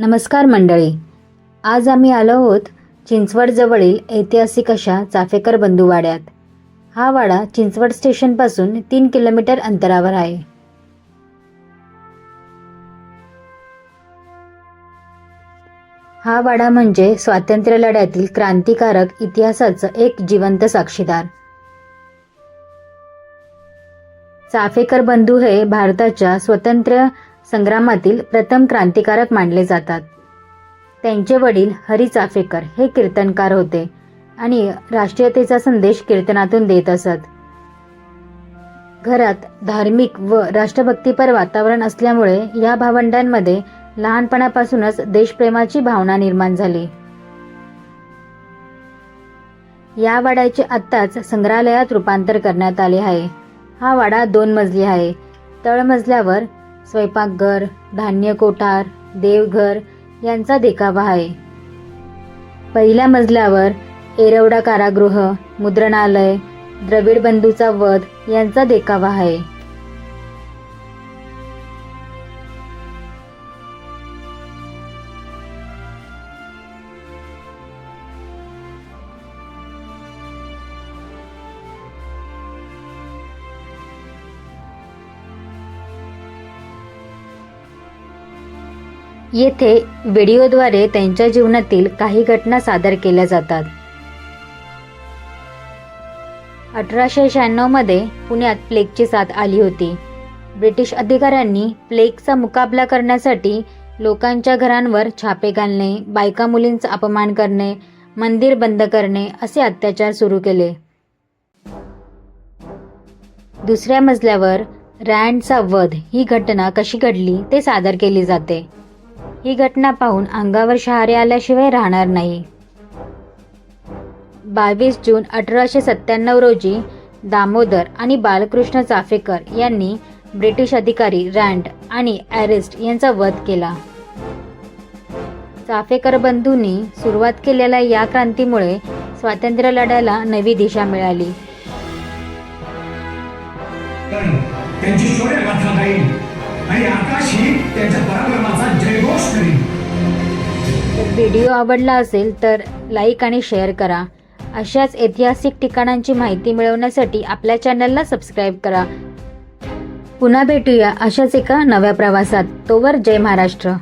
नमस्कार मंडळी. आज आम्ही आलो आहोत चिंचवडजवळील ऐतिहासिक अशा चाफेकर बंधुवाड्यात हा वाडा चिंचवड स्टेशनपासून तीन किलोमीटर अंतरावर आहे. हा वाडा म्हणजे स्वातंत्र्य लढ्यातील क्रांतिकारक इतिहासाचं एक जिवंत साक्षीदार. चाफेकर बंधू हे भारताच्या स्वतंत्र संग्रामातील प्रथम क्रांतिकारक मानले जातात. त्यांचे वडील हरी चाफेकर हे कीर्तनकार होते आणि राष्ट्रीयतेचा संदेश कीर्तनातून देत असत. घरात धार्मिक व राष्ट्रभक्तीपर वातावरण असल्यामुळे या भावंडांमध्ये लहानपणापासूनच देशप्रेमाची भावना निर्माण झाली. या वाड्याचे आत्ताच संग्रहालयात रूपांतर करण्यात आले आहे. हा वाडा दोन मजली आहे. तळमजल्यावर स्वयंपाकघर धान्य कोठार देवघर यांचा देखावा आहे. पहिल्या मजल्यावर एरवडा कारागृह मुद्रणालय द्रविड बंधूचा वध यांचा देखावा आहे. येथे व्हिडिओद्वारे त्यांच्या जीवनातील काही घटना सादर केल्या जातात. अठराशे शहाण्णवमध्ये पुण्यात प्लेगची साथ आली होती. ब्रिटिश अधिकाऱ्यांनी प्लेगचा मुकाबला करण्यासाठी लोकांच्या घरांवर छापे घालणे बायका मुलींचा अपमान करणे मंदिर बंद करणे असे अत्याचार सुरू केले. दुसऱ्या मजल्यावर रँडचा वध ही घटना कशी घडली ते सादर केली जाते. ही घटना पाहून अंगावर शहारे आल्याशिवाय राहणार नाही. बावीस जून अठराशे सत्त्याण्णव रोजी दामोदर आणि बालकृष्ण चाफेकर यांनी ब्रिटिश अधिकारी रँड आणि ॲरेस्ट यांचा वध केला. चाफेकर बंधूंनी सुरुवात केलेल्या या क्रांतीमुळे स्वातंत्र्य लढ्याला नवी दिशा मिळाली. पण आणि आकाशही त्यांच्या पराक्रमाचा जयघोष करील व्हिडिओ आवडला असेल तर लाईक आणि शेअर करा. अशाच ऐतिहासिक ठिकाणांची माहिती मिळवण्यासाठी आपल्या चॅनलला सबस्क्राईब करा. पुन्हा भेटूया अशाच एका नव्या प्रवासात. तोवर जय महाराष्ट्र.